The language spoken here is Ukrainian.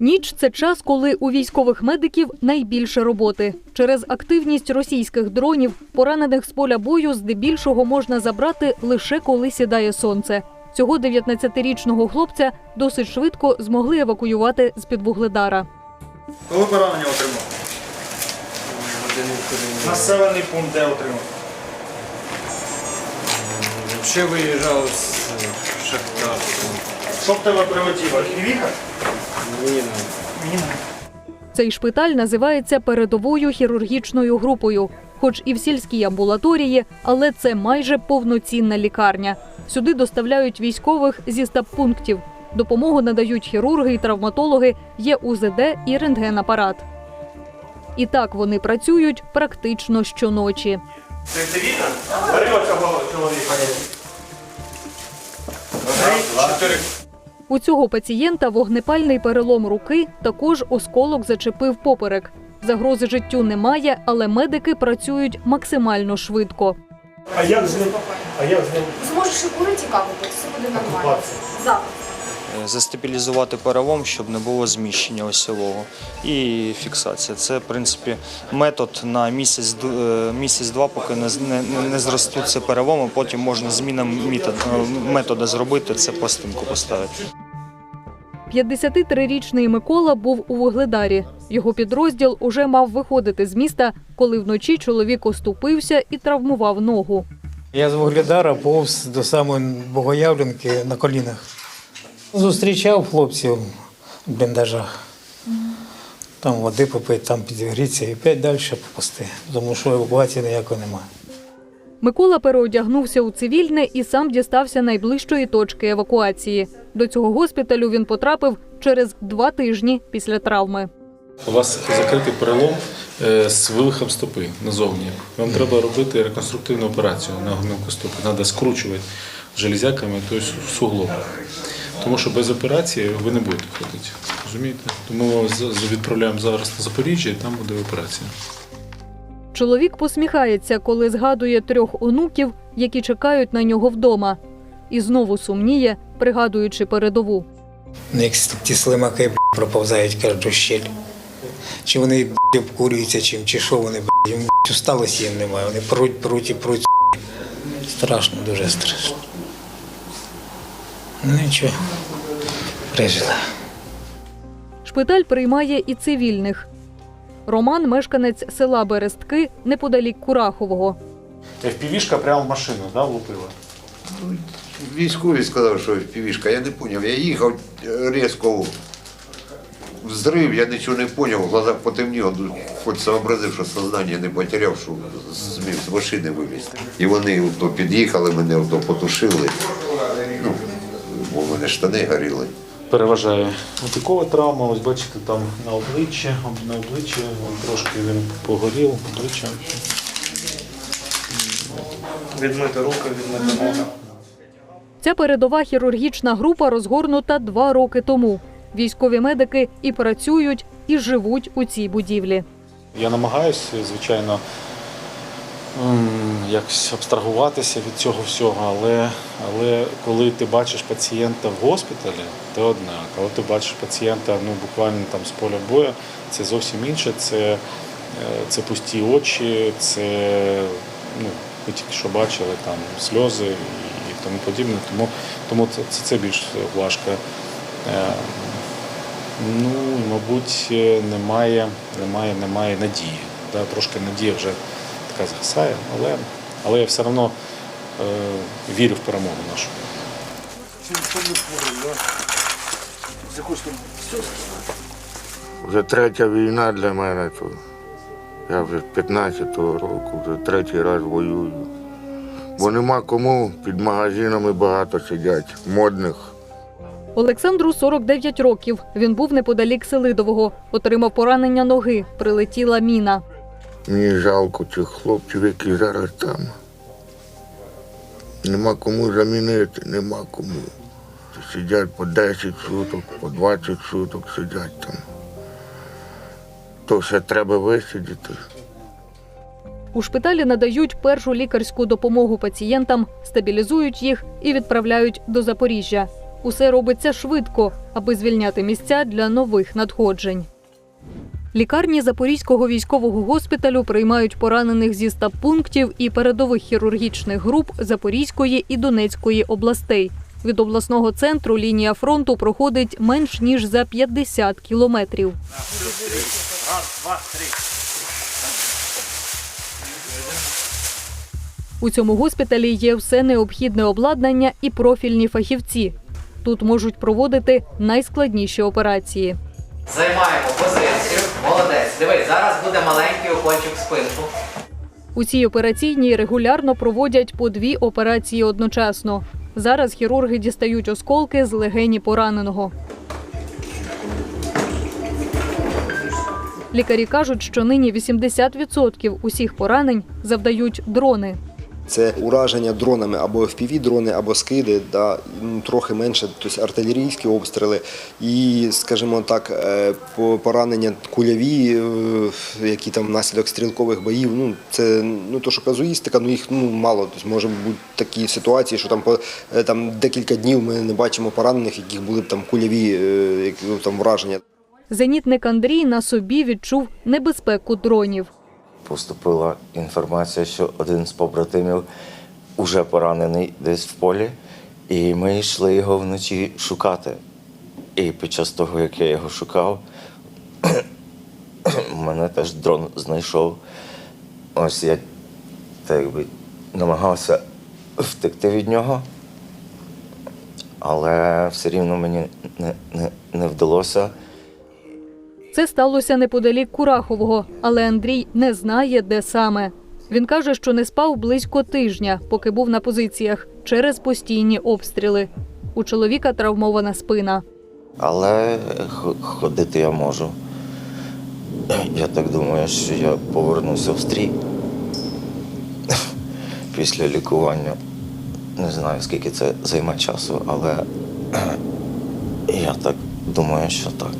Ніч це час, коли у військових медиків найбільше роботи. Через активність російських дронів поранених з поля бою здебільшого можна забрати лише коли сідає сонце. Цього 19-річного хлопця досить швидко змогли евакуювати з під вугледара. Коли поранення отримав? Населений пункт де отримав? Ще виїжджав з Шахтар. Що в тебе прилетіло? Хівіха? Цей шпиталь називається передовою хірургічною групою. Хоч і в сільській амбулаторії, але це майже повноцінна лікарня. Сюди доставляють військових зі стаб-пунктів. Допомогу надають хірурги і травматологи, є УЗД і рентгенапарат. І так вони працюють практично щоночі. Це хівіха? Бери оцього чоловіка. Чотири. У цього пацієнта вогнепальний перелом руки, також осколок зачепив поперек. Загрози життю немає, але медики працюють максимально швидко. А як з ним? А як з ним? Зможеш і курити і каву все буде нормально. Окупація. Е, застабілізувати перелом, щоб не було зміщення осьового. І фіксація. Це, в принципі, метод на місяць, е, місяць-два, поки не, не, не- зростуться переломи, потім можна зміна метод, е, метода зробити, це пластинку поставити. 53-річний Микола був у Вугледарі. Його підрозділ уже мав виходити з міста, коли вночі чоловік оступився і травмував ногу. Я з Вугледара повз до самої Богоявленки на колінах. Зустрічав хлопців в бліндажах. Там води попити, там підігрітися і опять далі попусти, тому що евакуації ніякої немає. Микола переодягнувся у цивільне і сам дістався найближчої точки евакуації. До цього госпіталю він потрапив через два тижні після травми. У вас закритий перелом е, з вивихом стопи назовні. Вам треба робити реконструктивну операцію на гомілку стопи. Треба скручувати железяками той су- суглоб. Тому що без операції ви не будете ходити. Розумієте? Тому ми вас відправляємо зараз на Запоріжжя і там буде операція. Чоловік посміхається, коли згадує трьох онуків, які чекають на нього вдома. І знову сумніє, пригадуючи передову. Ну, Як ті слимаки б**, проповзають кожну щель. Чи вони б**, обкурюються чим, чи що вони б**, їм усталості їм немає. Вони пруть, пруть і пруть. Страшно, дуже страшно. Ну нічого, пережила. Шпиталь приймає і цивільних. Роман мешканець села Берестки неподалік Курахового. FPV-шка прямо в машину, да, влупила? Військовий сказав, що півішка, я не зрозумів. Я їхав е, різко взрив, я нічого не зрозумів, в глазах потемніло, ну, хоч сообразив, що сознання не потеряв, що зміг з машини вилізти. І вони під'їхали, мене потушили. Бо в мене штани горіли. Переважає отикова травма, ось бачите, там на обличчі, на обличчі трошки він погорів, обличчя. Відмити руки, відмити ноги. Ця передова хірургічна група розгорнута два роки тому. Військові медики і працюють, і живуть у цій будівлі. Я намагаюся, звичайно, якось абстрагуватися від цього всього, але, але коли ти бачиш пацієнта в госпіталі, це одне. Коли ти бачиш пацієнта ну, буквально там з поля бою, це зовсім інше. Це, е, це пусті очі, це ну, ви тільки що бачили там сльози і тому подібне. Тому, тому це, це, більш важко. Е, Ну, мабуть, немає, немає, немає надії. Да, трошки надія вже така згасає, але, але я все одно е, вірю в перемогу нашу. Вже третя війна для мене тут. Я вже з 15-го року, вже третій раз воюю. Бо нема кому під магазинами багато сидять, модних. Олександру 49 років. Він був неподалік Селидового. Отримав поранення ноги. Прилетіла міна. Мені жалко цих хлопців, які зараз там. Нема кому замінити, нема кому. Сидять по 10 суток, по 20 суток сидять там. То все треба висидіти. У шпиталі надають першу лікарську допомогу пацієнтам, стабілізують їх і відправляють до Запоріжжя. Усе робиться швидко, аби звільняти місця для нових надходжень. Лікарні Запорізького військового госпіталю приймають поранених зі стаб-пунктів і передових хірургічних груп Запорізької і Донецької областей. Від обласного центру лінія фронту проходить менш ніж за 50 кілометрів. У цьому госпіталі є все необхідне обладнання і профільні фахівці. Тут можуть проводити найскладніші операції. Займаємо Молодець. Дивись, зараз буде маленький окончик спинку. У цій операційній регулярно проводять по дві операції одночасно. Зараз хірурги дістають осколки з легені пораненого. Лікарі кажуть, що нині 80% усіх поранень завдають дрони. Це ураження дронами або fpv дрони, або скиди, да, трохи менше, тобто артилерійські обстріли. І, скажімо так, е, по- поранення кульові, е, які там внаслідок стрілкових боїв. Ну, це ну, то, що казуїстика, ну їх ну, мало. Тобто, може бути такі ситуації, що там, по, е, там декілька днів ми не бачимо поранених, яких були б там кульові які, ну, там, враження. Зенітник Андрій на собі відчув небезпеку дронів. Поступила інформація, що один з побратимів уже поранений десь в полі, і ми йшли його вночі шукати. І під час того, як я його шукав, мене теж дрон знайшов. Ось я так якби намагався втекти від нього, але все рівно мені не, не, не вдалося. Це сталося неподалік Курахового, але Андрій не знає, де саме. Він каже, що не спав близько тижня, поки був на позиціях через постійні обстріли. У чоловіка травмована спина. Але ходити я можу. Я так думаю, що я повернуся в стрій після лікування. Не знаю, скільки це займе часу, але я так думаю, що так.